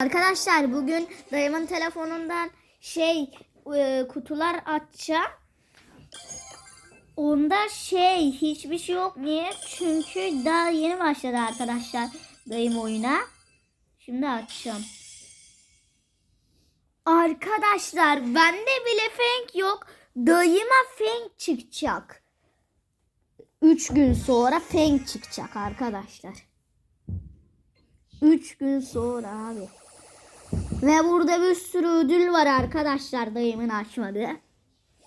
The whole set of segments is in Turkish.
Arkadaşlar bugün dayımın telefonundan şey e, kutular açacağım. Onda şey hiçbir şey yok. Niye? Çünkü daha yeni başladı arkadaşlar dayım oyuna. Şimdi açacağım. Arkadaşlar bende bile fenk yok. Dayıma fenk çıkacak. 3 gün sonra fenk çıkacak arkadaşlar. 3 gün sonra abi. Ve burada bir sürü ödül var arkadaşlar dayımın açmadığı.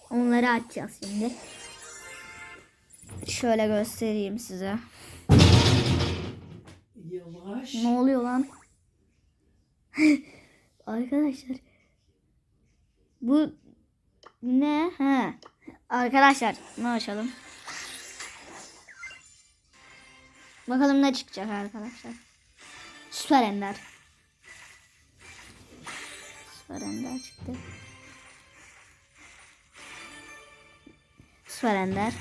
Onları açacağız şimdi. Şöyle göstereyim size. Yavaş. Ne oluyor lan? Arkadaşlar. Bu ne? He. Arkadaşlar ne açalım? Bakalım ne çıkacak arkadaşlar. Süper Ender. Süper Ender çıktı. Süper Ender.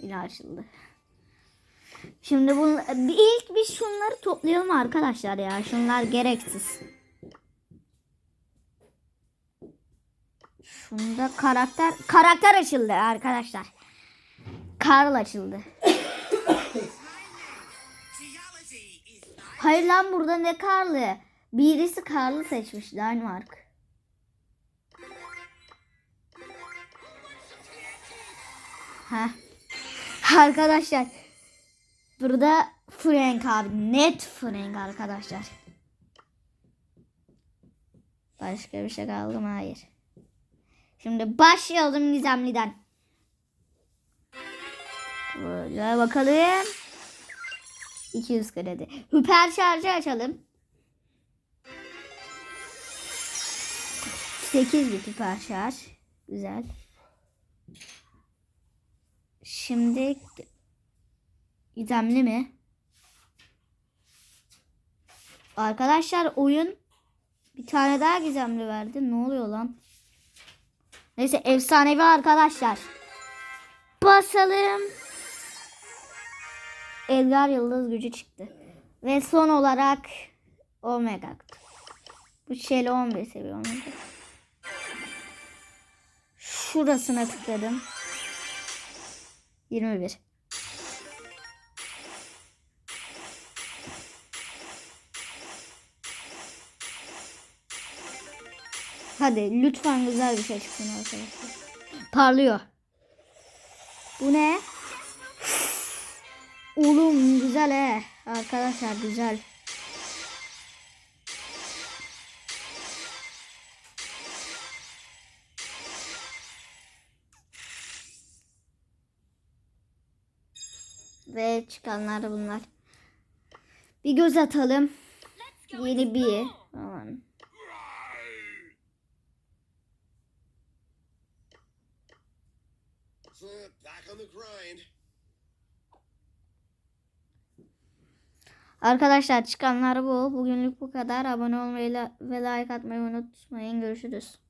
Yine açıldı. Şimdi bu bir ilk bir şunları toplayalım arkadaşlar ya. Şunlar gereksiz. Şunda karakter karakter açıldı arkadaşlar. Karl açıldı. Hayır lan burada ne Karl'ı? Birisi Karl'ı seçmiş Danimark. Heh. Arkadaşlar Burada Frank abi. Net Frank arkadaşlar. Başka bir şey kaldı mı? Hayır. Şimdi başlayalım Nizamli'den. Böyle bakalım. 200 kredi. Hiper şarjı açalım. 8 bit hiper şarj. Güzel. Şimdi Gizemli mi? Arkadaşlar oyun bir tane daha gizemli verdi. Ne oluyor lan? Neyse efsanevi arkadaşlar. Basalım. Edgar Yıldız gücü çıktı. Ve son olarak Omega. Bu şeyle 11 seviye Omega. Şurasına tıkladım. 21. Hadi lütfen güzel bir şey çıksın arkadaşlar. Parlıyor. Bu ne? Oğlum güzel he. Arkadaşlar güzel. Ve çıkanlar da bunlar. Bir göz atalım. Yeni bir. Aman. Arkadaşlar çıkanlar bu. Bugünlük bu kadar. Abone olmayı ve like atmayı unutmayın. Görüşürüz.